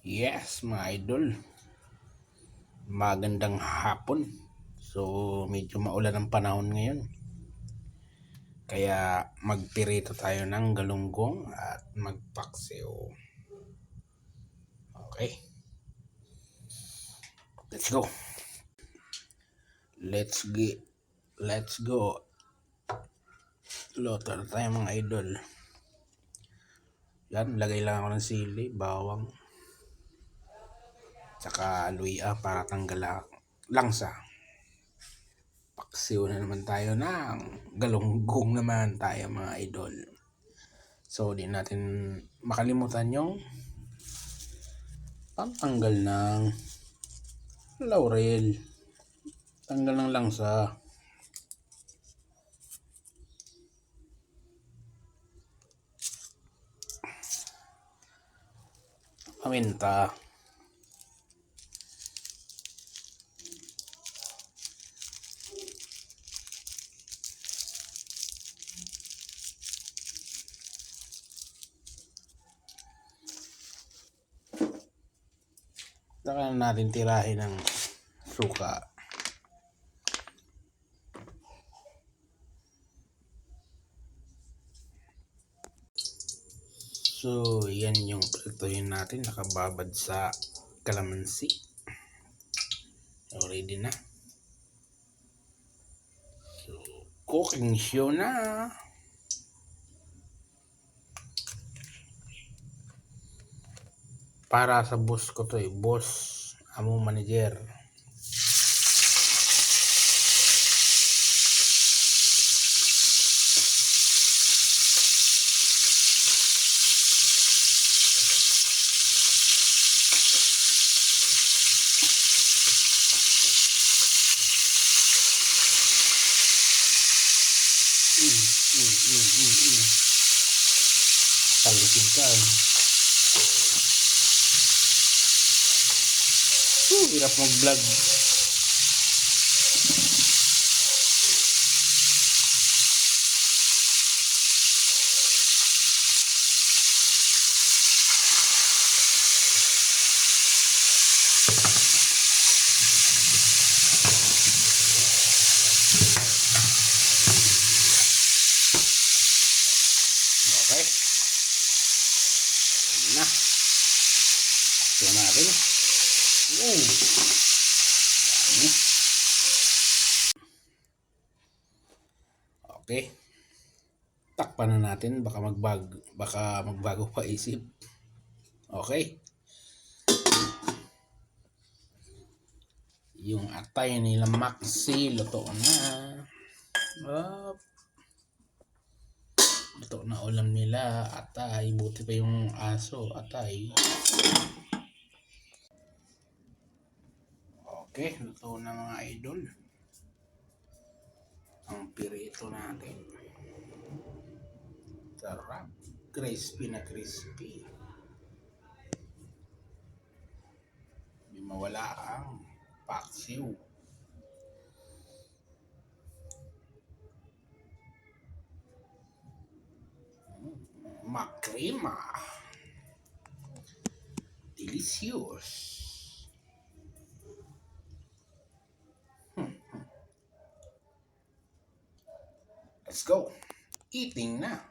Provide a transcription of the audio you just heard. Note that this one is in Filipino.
Yes, mga idol. Magandang hapon. So, medyo maulan ang panahon ngayon. Kaya magpirito tayo ng galunggong at magpaksiw. Okay. Let's go. Let's get Let's go. Loto na tayo mga idol. Yan, lagay lang ako ng sili, bawang, tsaka luya para tanggal ang langsa. Paksiw na naman tayo ng galunggong naman tayo mga idol. So, di natin makalimutan yung pangtanggal ng laurel. Tanggal ng langsa. Paminta. Saka natin tirahin ng suka. So, yan yung prituhin natin. Nakababad sa kalamansi. So, ready na. So, cooking show na. Para sa boss ko to eh. Boss, among manager. Mm, mm, mm, mm, mm. Talisin ka. eh. Uh, hirap mag-vlog. Okay. Yun na. Ito natin. Dami. Okay. Takpan na natin baka magbag baka magbago pa isip. Okay. Yung atay nila Maxi luto na. Up. Luto na ulam nila, atay. Buti pa yung aso, atay. Okay, luto na mga idol. Ang pirito natin. Sarap. Crispy na crispy. Hindi mawala ang paksiw. Makrima. Delicious. Let's go. Eating na.